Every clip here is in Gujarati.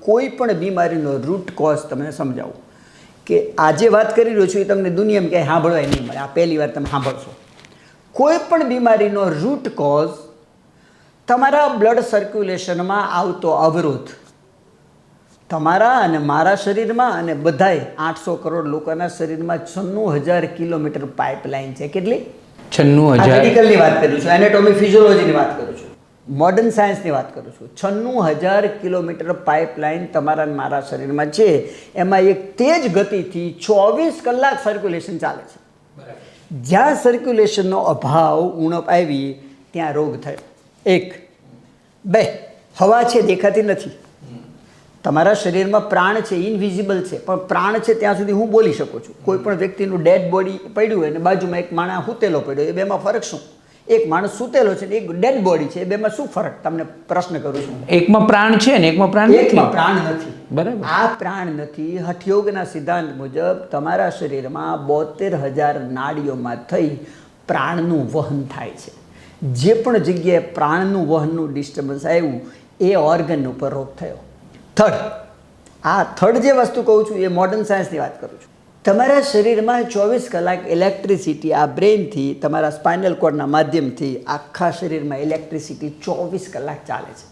કોઈ પણ બીમારીનો રૂટ કોઝ તમને સમજાવું. કે આજે વાત કરી રહ્યો છું એ તમને દુનિયામાં ક્યાંય સાંભળવાય નહીં મળે. આ પહેલી વાર તમે સાંભળશો. કોઈ પણ બીમારીનો રૂટ કોઝ તમારા બ્લડ સર્ક્યુલેશનમાં આવતો અવરોધ તમારા અને મારા શરીરમાં અને બધાય આઠસો કરોડ લોકોના શરીરમાં છન્નું હજાર કિલોમીટર પાઇપલાઇન છે. કેટલી? છન્નું હજાર. મેડિકલની વાત કરું છું. એનેટોમી ફિઝિયોલોજીની વાત કરું મોડર્ન સાયન્સની વાત કરું છું. છન્નું હજાર કિલોમીટર પાઇપલાઇન તમારા મારા શરીરમાં છે. એમાં એક તેજ ગતિથી ચોવીસ કલાક સર્ક્યુલેશન ચાલે છે. જ્યાં સર્ક્યુલેશનનો અભાવ ઉણપ આવી ત્યાં રોગ થયો. એક. બે. હવા છે દેખાતી નથી. તમારા શરીરમાં પ્રાણ છે ઇનવિઝિબલ છે. પણ પ્રાણ છે ત્યાં સુધી હું બોલી શકું છું. કોઈ પણ વ્યક્તિનું ડેડ બોડી પડ્યું હોય અને બાજુમાં એક માણસ સૂતેલો પડ્યો એ બેમાં ફરક શું? એક માણસ સૂતેલો છે એક ડેડ બોડી છે એ બેમાં શું ફરક? તમને પ્રશ્ન કરું છું. એકમાં પ્રાણ છે ને એકમાં પ્રાણ એકમાં પ્રાણ નથી. બરાબર. આ પ્રાણ નથી. હઠયોગના સિદ્ધાંત મુજબ તમારા શરીરમાં બોતેર હજાર નાડીઓમાં થઈ પ્રાણનું વહન થાય છે. જે પણ જગ્યાએ પ્રાણનું વહનનું ડિસ્ટર્બન્સ આવ્યું એ ઓર્ગન ઉપર રોગ થયો. થર્ડ આ થર્ડ જે વસ્તુ કહું છું એ મોડર્ન સાયન્સની વાત કરું છું. તમારા શરીરમાં ચોવીસ કલાક ઇલેક્ટ્રિસિટી આ બ્રેનથી તમારા સ્પાઇનલ કોર્ડના માધ્યમથી આખા શરીરમાં ઇલેક્ટ્રિસિટી ચોવીસ કલાક ચાલે છે.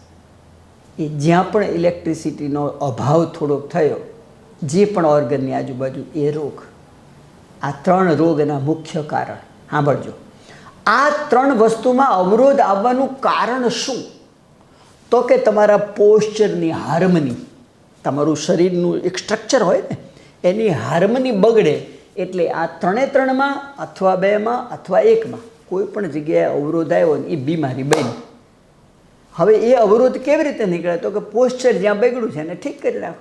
એ જ્યાં પણ ઇલેક્ટ્રિસિટીનો અભાવ થોડોક થયો, જે પણ ઓર્ગનની આજુબાજુ, એ રોગ. આ ત્રણ રોગ એના મુખ્ય કારણ. સાંભળજો. આ ત્રણ વસ્તુમાં અવરોધ આવવાનું કારણ શું? તો કે તમારા પોસ્ચરની હાર્મની તમારું શરીરનું એક સ્ટ્રક્ચર હોય ને એની હાર્મની બગડે એટલે આ ત્રણે ત્રણમાં અથવા બેમાં અથવા એકમાં કોઈ પણ જગ્યાએ અવરોધ આવ્યો ને એ બીમારી બની. હવે એ અવરોધ કેવી રીતે નીકળે? તો કે પોસ્ચર જ્યાં બગડ્યું છે એને ઠીક કરી નાખો.